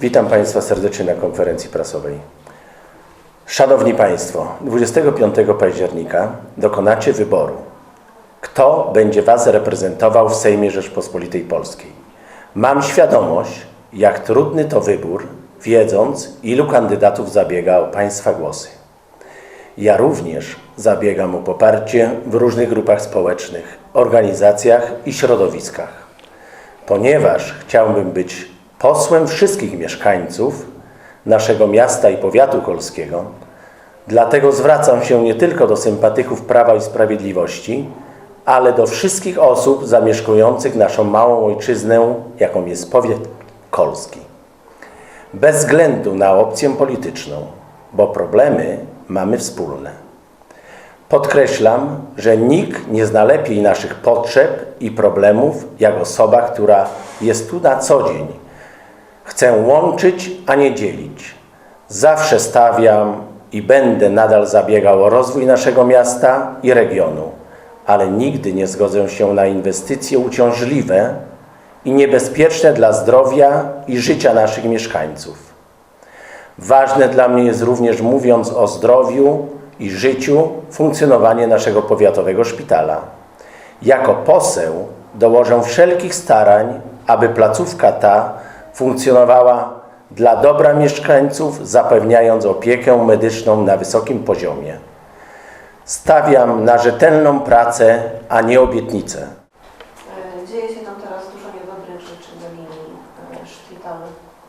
Witam Państwa serdecznie na konferencji prasowej. Szanowni Państwo, 25 października dokonacie wyboru. Kto będzie Was reprezentował w Sejmie Rzeczpospolitej Polskiej? Mam świadomość, jak trudny to wybór, wiedząc, ilu kandydatów zabiega o Państwa głosy. Ja również zabiegam o poparcie w różnych grupach społecznych, organizacjach i środowiskach. Ponieważ chciałbym być posłem wszystkich mieszkańców naszego miasta i powiatu kolskiego, dlatego zwracam się nie tylko do sympatyków Prawa i Sprawiedliwości, ale do wszystkich osób zamieszkujących naszą małą ojczyznę, jaką jest powiat kolski. Bez względu na opcję polityczną, bo problemy mamy wspólne. Podkreślam, że nikt nie zna lepiej naszych potrzeb i problemów, jak osoba, która jest tu na co dzień. Chcę łączyć, a nie dzielić. Zawsze stawiam i będę nadal zabiegał o rozwój naszego miasta i regionu, ale nigdy nie zgodzę się na inwestycje uciążliwe i niebezpieczne dla zdrowia i życia naszych mieszkańców. Ważne dla mnie jest również, mówiąc o zdrowiu i życiu, funkcjonowanie naszego powiatowego szpitala. Jako poseł dołożę wszelkich starań, aby placówka ta funkcjonowała dla dobra mieszkańców, zapewniając opiekę medyczną na wysokim poziomie. Stawiam na rzetelną pracę, a nie obietnice. E, Dzieje się tam teraz dużo niedobrych rzeczy na linii e, szpital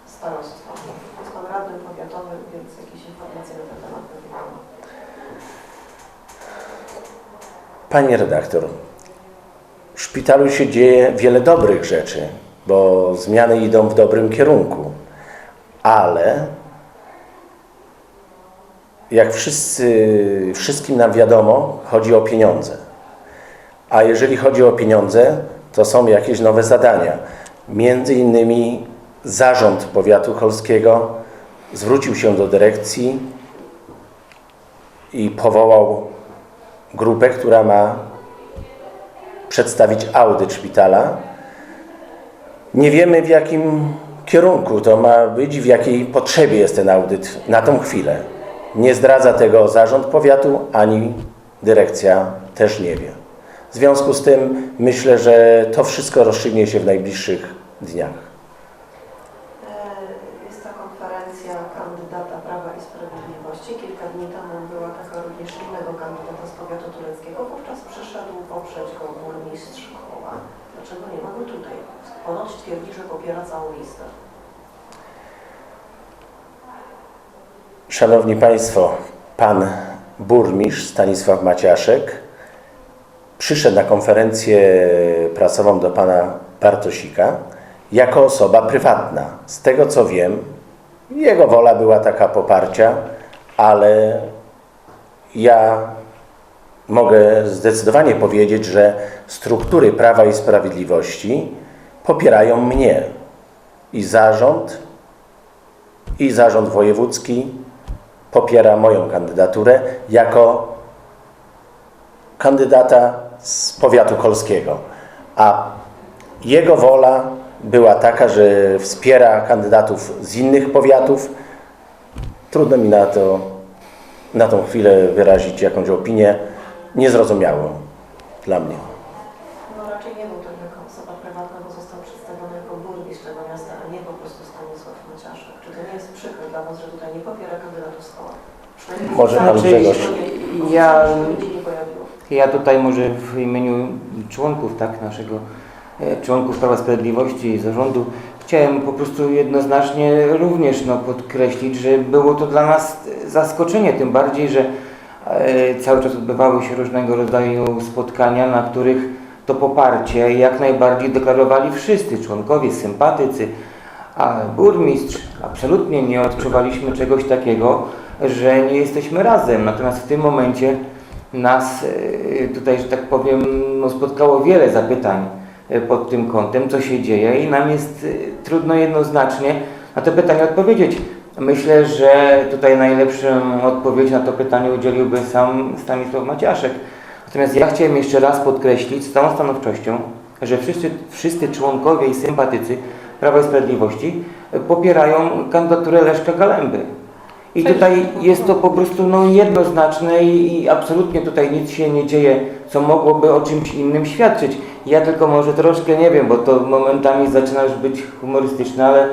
starostwa. Jest Pan radnym powiatowym, więc jakieś informacje na ten temat pewnie ma. Pani redaktor, w szpitalu się dzieje wiele dobrych rzeczy, bo zmiany idą w dobrym kierunku, ale jak wszyscy, wszystkim nam wiadomo, chodzi o pieniądze. A jeżeli chodzi o pieniądze, to są jakieś nowe zadania. Między innymi zarząd powiatu cholskiego zwrócił się do dyrekcji i powołał grupę, która ma przedstawić audyt szpitala. Nie wiemy w jakim kierunku to ma być, w jakiej potrzebie jest ten audyt na tą chwilę. Nie zdradza tego zarząd powiatu, ani dyrekcja też nie wie. W związku z tym myślę, że to wszystko rozstrzygnie się w najbliższych dniach. E, Jest ta konferencja kandydata Prawa i Sprawiedliwości. Kilka dni temu była taka również z powiatu tureckiego. Wówczas przyszedł poprzeć go burmistrz Koła. Dlaczego nie ma go tutaj? Ponoć twierdzi, że popiera całą listę. Szanowni Państwo, Pan Burmistrz Stanisław Maciaszek przyszedł na konferencję prasową do Pana Bartosika jako osoba prywatna. Z tego co wiem, jego wola była taka poparcia, ale ja mogę zdecydowanie powiedzieć, że struktury Prawa i Sprawiedliwości popierają mnie i zarząd, i zarząd wojewódzki popiera moją kandydaturę jako kandydata z powiatu kolskiego. A jego wola była taka, że wspiera kandydatów z innych powiatów. Trudno mi na to, na tą chwilę wyrazić jakąś opinię niezrozumiałą dla mnie. No raczej nie był to jako osoba prywatna, bo został przedstawiony jako burmistrz tego miasta, a nie po prostu Stanisław Maciaszek. Czy to nie jest przykre dla Was, że tutaj nie popiera kandydatów z koła? Może w pan czegoś- się Ja-. Ja tutaj może w imieniu członków tak, naszego e, członków Prawa Sprawiedliwości i zarządu chciałem po prostu jednoznacznie również no, podkreślić, że było to dla nas zaskoczenie, tym bardziej, że cały czas odbywały się różnego rodzaju spotkania, na których to poparcie jak najbardziej deklarowali wszyscy członkowie, sympatycy, a burmistrz absolutnie nie odczuwaliśmy czegoś takiego, że nie jesteśmy razem. Natomiast w tym momencie nas e, tutaj, że tak powiem, no, spotkało wiele zapytań e, pod tym kątem, co się dzieje i nam jest e, trudno jednoznacznie na to pytanie odpowiedzieć. Myślę, że tutaj najlepszą odpowiedź na to pytanie udzieliłby sam Stanisław Maciaszek. Natomiast ja chciałem jeszcze raz podkreślić z całą stanowczością, że wszyscy, wszyscy członkowie i sympatycy Prawa i Sprawiedliwości popierają kandydaturę Leszka Galemby. I tutaj jest to po prostu no, jednoznaczne i, i absolutnie tutaj nic się nie dzieje, co mogłoby o czymś innym świadczyć. Ja tylko może troszkę nie wiem, bo to momentami zaczyna już być humorystyczne, ale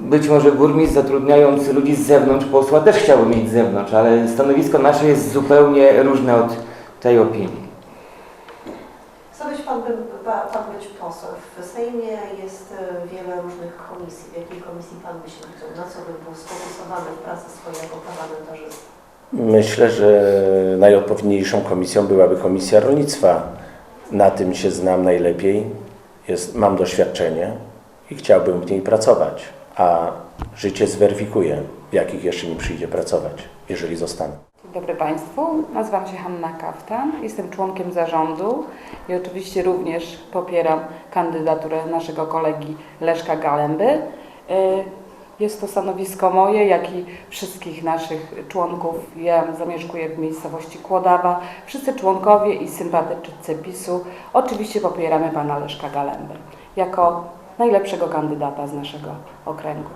być może burmistrz zatrudniając ludzi z zewnątrz, posła też chciałby mieć z zewnątrz, ale stanowisko nasze jest zupełnie różne od tej opinii. Chce być pan, by, ba- pan być poseł. W Sejmie jest e, wiele różnych komisji. W jakiej komisji pan by się widział? Na co by był sfokusowany w pracy swojej jako parlamentarzysta? Myślę, że najodpowiedniejszą komisją byłaby Komisja Rolnictwa. Na tym się znam najlepiej, jest, mam doświadczenie i chciałbym w niej pracować, a życie zweryfikuje, w jakich jeszcze mi przyjdzie pracować, jeżeli zostanę. Dzień dobry Państwu, nazywam się Hanna Kaftan, jestem członkiem zarządu i oczywiście również popieram kandydaturę naszego kolegi Leszka Galemby. Y, Jest to stanowisko moje, jak i wszystkich naszych członków. Ja zamieszkuję w miejscowości Kłodawa. Wszyscy członkowie i sympatycy PiSu oczywiście popieramy Pana Leszka Galembę jako najlepszego kandydata z naszego okręgu.